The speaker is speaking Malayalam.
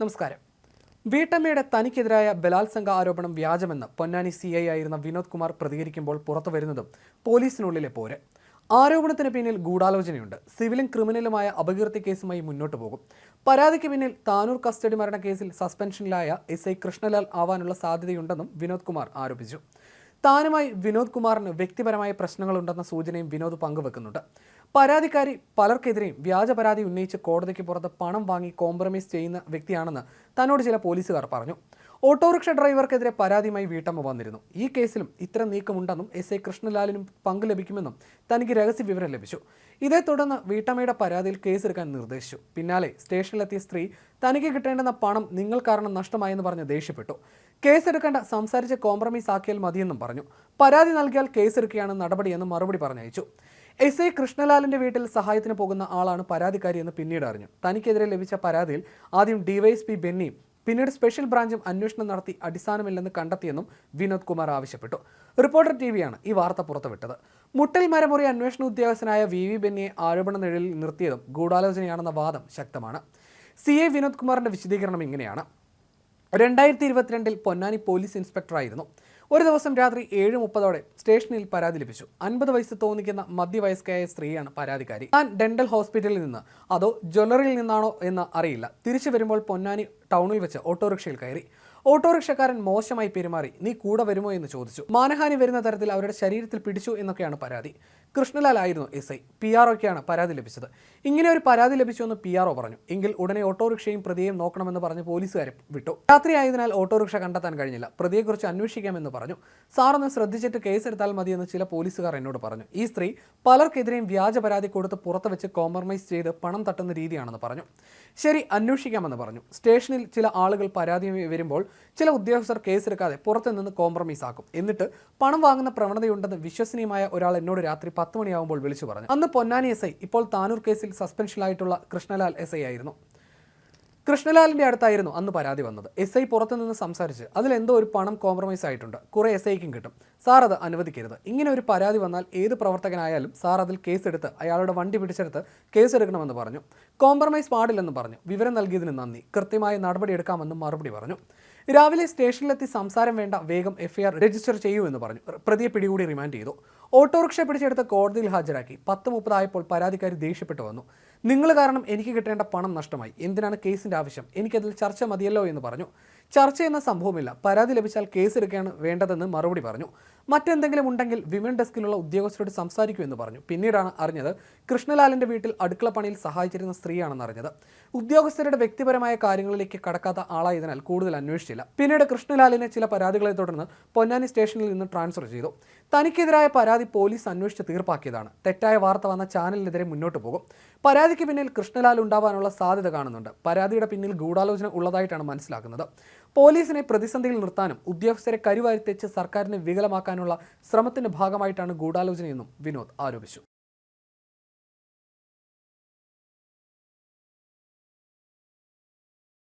നമസ്കാരം. വീട്ടമ്മയുടെ തനിക്കെതിരായ ബലാത്സംഗ ആരോപണം വ്യാജമെന്ന് പൊന്നാനി സി ഐ ആയിരുന്ന വിനോദ് കുമാർ പ്രതികരിക്കുമ്പോൾ പുറത്തു വരുന്നതും പോലീസിനുള്ളിലെ പോര്. ആരോപണത്തിന് പിന്നിൽ ഗൂഢാലോചനയുണ്ട്. സിവിലും ക്രിമിനലുമായ അപകീർത്തി കേസുമായി മുന്നോട്ട് പോകും. പരാതിക്ക് പിന്നിൽ താനൂർ കസ്റ്റഡി മരണ കേസിൽ സസ്പെൻഷനിലായ എസ് ഐ കൃഷ്ണലാൽ ആവാനുള്ള സാധ്യതയുണ്ടെന്നും വിനോദ് കുമാർ ആരോപിച്ചു. താനുമായി വിനോദ് കുമാറിന് വ്യക്തിപരമായ പ്രശ്നങ്ങളുണ്ടെന്ന സൂചനയും വിനോദ് പങ്കുവെക്കുന്നുണ്ട്. പരാതിക്കാരി പലർക്കെതിരെയും വ്യാജ പരാതി ഉന്നയിച്ച് കോടതിക്ക് പുറത്ത് പണം വാങ്ങി കോംപ്രമൈസ് ചെയ്യുന്ന വ്യക്തിയാണെന്ന് തന്നോട് ചില പോലീസുകാർ പറഞ്ഞു. ഓട്ടോറിക്ഷ ഡ്രൈവർക്കെതിരെ പരാതിയുമായി വീട്ടമ്മ വന്നിരുന്നു. ഈ കേസിലും ഇത്തരം നീക്കമുണ്ടെന്നും എസ് ഐ കൃഷ്ണലാലിനും പങ്ക് ലഭിക്കുമെന്നും തനിക്ക് രഹസ്യ വിവരം ലഭിച്ചു. ഇതേ തുടർന്ന് വീട്ടമ്മയുടെ പരാതിയിൽ കേസെടുക്കാൻ നിർദ്ദേശിച്ചു. പിന്നാലെ സ്റ്റേഷനിലെത്തിയ സ്ത്രീ തനിക്ക് കിട്ടേണ്ടുന്ന പണം നിങ്ങൾ കാരണം നഷ്ടമായെന്ന് പറഞ്ഞ് ദേഷ്യപ്പെട്ടു. കേസെടുക്കേണ്ട സംസാരിച്ച് കോംപ്രമൈസ് ആക്കിയാൽ മതിയെന്നും പറഞ്ഞു. പരാതി നൽകിയാൽ കേസെടുക്കുകയാണ് നടപടിയെന്ന് മറുപടി പറഞ്ഞയച്ചു. എസ് ഐ കൃഷ്ണലാലിന്റെ വീട്ടിൽ സഹായത്തിന് പോകുന്ന ആളാണ് പരാതിക്കാരി എന്ന് പിന്നീട് അറിഞ്ഞു. തനിക്കെതിരെ ലഭിച്ച പരാതിയിൽ ആദ്യം ഡിവൈഎസ്പി ബെന്നിയും പിന്നീട് സ്പെഷ്യൽ ബ്രാഞ്ചും അന്വേഷണം നടത്തി അടിസ്ഥാനമില്ലെന്ന് കണ്ടെത്തിയെന്നും വിനോദ് കുമാർ ആവശ്യപ്പെട്ടു. റിപ്പോർട്ടർ ടി വിയാണ് ഈ വാർത്ത പുറത്തുവിട്ടത്. മുട്ടൽ മരമുറി അന്വേഷണ ഉദ്യോഗസ്ഥനായ വി വി ബെന്നിയെ ആരോപണ നിഴലിൽ നിർത്തിയതും ഗൂഢാലോചനയാണെന്ന വാദം ശക്തമാണ്. സി എ വിനോദ് കുമാറിന്റെ വിശദീകരണം ഇങ്ങനെയാണ്. രണ്ടായിരത്തി ഇരുപത്തിരണ്ടിൽ പൊന്നാനി പോലീസ് ഇൻസ്പെക്ടറായിരുന്നു. ഒരു ദിവസം രാത്രി ഏഴ് മുപ്പതോടെ സ്റ്റേഷനിൽ പരാതി ലഭിച്ചു. അൻപത് വയസ്സ് തോന്നിക്കുന്ന മധ്യവയസ്കയായ സ്ത്രീയാണ് പരാതിക്കാരി. താൻ ഡെന്റൽ ഹോസ്പിറ്റലിൽ നിന്ന് അതോ ജ്വല്ലറിയിൽ നിന്നാണോ എന്ന് അറിയില്ല. തിരിച്ചു വരുമ്പോൾ പൊന്നാനി ടൗണിൽ വെച്ച് ഓട്ടോറിക്ഷയിൽ കയറി. ഓട്ടോറിക്ഷക്കാരൻ മോശമായി പെരുമാറി. നീ കൂടെ വരുമോ എന്ന് ചോദിച്ചു. മാനഹാനി വരുന്ന തരത്തിൽ അവരുടെ ശരീരത്തിൽ പിടിച്ചു എന്നൊക്കെയാണ് പരാതി. കൃഷ്ണലാൽ ആയിരുന്നു എസ് ഐ. പി ആർ ഒക്കെയാണ് പരാതി ലഭിച്ചത്. ഇങ്ങനെ ഒരു പരാതി ലഭിച്ചുവെന്ന് പി ആർ ഒ പറഞ്ഞു. എങ്കിൽ ഉടനെ ഓട്ടോറിക്ഷയും പ്രതിയെയും നോക്കണമെന്ന് പറഞ്ഞ് പോലീസുകാരെ വിട്ടു. രാത്രി ആയതിനാൽ ഓട്ടോറിക്ഷ കണ്ടെത്താൻ കഴിഞ്ഞില്ല. പ്രതിയെക്കുറിച്ച് അന്വേഷിക്കാമെന്ന് പറഞ്ഞു. സാറൊന്ന് ശ്രദ്ധിച്ചിട്ട് കേസെടുത്താൽ മതിയെന്ന് ചില പോലീസുകാർ എന്നോട് പറഞ്ഞു. ഈ സ്ത്രീ പലർക്കെതിരെയും വ്യാജ പരാതി കൊടുത്ത് പുറത്ത് വെച്ച് കോംപ്രമൈസ് ചെയ്ത് പണം തട്ടുന്ന രീതിയാണെന്ന് പറഞ്ഞു. ശരി അന്വേഷിക്കാമെന്ന് പറഞ്ഞു. സ്റ്റേഷനിൽ ചില ആളുകൾ പരാതി വരുമ്പോൾ ചില ഉദ്യോഗസ്ഥർ കേസെടുക്കാതെ പുറത്തു നിന്ന് കോംപ്രമൈസ് ആക്കും. എന്നിട്ട് പണം വാങ്ങുന്ന പ്രവണതയുണ്ടെന്ന് വിശ്വസനീയമായ ഒരാൾ എന്നോട് രാത്രി പത്ത് മണിയാവുമ്പോൾ വിളിച്ചു പറഞ്ഞു. അന്ന് പൊന്നാനി എസ് ഇപ്പോൾ താനൂർ കേസിൽ സസ്പെൻഷനിലായിട്ടുള്ള കൃഷ്ണലാൽ എസ് ആയിരുന്നു. കൃഷ്ണലാലിന്റെ അടുത്തായിരുന്നു അന്ന് പരാതി വന്നത്. എസ് ഐ പുറത്തുനിന്ന് സംസാരിച്ച് അതിലെന്തോ ഒരു പണം കോംപ്രമൈസ് ആയിട്ടുണ്ട്. കുറേ എസ് ഐക്കും കിട്ടും. സാർ അത് അനുവദിക്കരുത്. ഇങ്ങനെ ഒരു പരാതി വന്നാൽ ഏത് പ്രവർത്തകനായാലും സാർ അതിൽ കേസെടുത്ത് അയാളുടെ വണ്ടി പിടിച്ചെടുത്ത് കേസെടുക്കണമെന്ന് പറഞ്ഞു. കോംപ്രമൈസ് പാടില്ലെന്ന് പറഞ്ഞു. വിവരം നൽകിയതിന് നന്ദി. കൃത്യമായ നടപടിയെടുക്കാമെന്നും മറുപടി പറഞ്ഞു. രാവിലെ സ്റ്റേഷനിലെത്തി സംസാരം വേണ്ട വേഗം എഫ്ഐആർ രജിസ്റ്റർ ചെയ്യൂ എന്ന് പറഞ്ഞു. പ്രതിയെ പിടികൂടി റിമാൻഡ് ചെയ്തു. ഓട്ടോറിക്ഷ പിടിച്ചെടുത്ത് കോടതിയിൽ ഹാജരാക്കി. പത്ത് മുപ്പതായപ്പോൾ പരാതിക്കാരി ദേഷ്യപ്പെട്ടു വന്നു. നിങ്ങൾ കാരണം എനിക്ക് കിട്ടേണ്ട പണം നഷ്ടമായി. എന്തിനാണ് കേസിന്റെ ആവശ്യം? എനിക്കതിൽ ചർച്ച മതിയല്ലോ എന്ന് പറഞ്ഞു. ചർച്ച എന്ന സംഭവമില്ല. പരാതി ലഭിച്ചാൽ കേസ് എടുക്കുകയാണ് വേണ്ടതെന്ന് മറുപടി പറഞ്ഞു. മറ്റെന്തെങ്കിലും ഉണ്ടെങ്കിൽ വിമൻ ഡെസ്കിലുള്ള ഉദ്യോഗസ്ഥരോട് സംസാരിക്കൂ എന്ന് പറഞ്ഞു. പിന്നീടാണ് അറിഞ്ഞത് കൃഷ്ണലാലിന്റെ വീട്ടിൽ അടുക്കള പണിയിൽ സഹായിച്ചിരുന്ന സ്ത്രീയാണെന്ന് അറിഞ്ഞത്. ഉദ്യോഗസ്ഥരുടെ വ്യക്തിപരമായ കാര്യങ്ങളിലേക്ക് കടക്കാത്ത ആളായതിനാൽ കൂടുതൽ അന്വേഷിച്ചില്ല. പിന്നീട് കൃഷ്ണലാലിനെ ചില പരാതികളെ തുടർന്ന് പൊന്നാനി സ്റ്റേഷനിൽ നിന്ന് ട്രാൻസ്ഫർ ചെയ്തു. തനിക്കെതിരായ പരാതി പോലീസ് അന്വേഷിച്ച് തീർപ്പാക്കിയതാണ്. തെറ്റായ വാർത്ത വന്ന ചാനലിനെതിരെ മുന്നോട്ട് പോകും. പരാതിക്ക് പിന്നിൽ കൃഷ്ണലാൽ ഉണ്ടാവാനുള്ള സാധ്യത കാണുന്നുണ്ട്. പരാതിയുടെ പിന്നിൽ ഗൂഢാലോചന ഉള്ളതായിട്ടാണ് മനസ്സിലാക്കുന്നത്. പോലീസിനെ പ്രതിസന്ധിയിൽ നിർത്താനും ഉദ്യോഗസ്ഥരെ കരുവാരിത്തേച്ച് സർക്കാരിനെ വികലമാക്കാനുള്ള ശ്രമത്തിന്റെ ഭാഗമായിട്ടാണ് ഗൂഢാലോചനയെന്നും വിനോദ് ആരോപിച്ചു.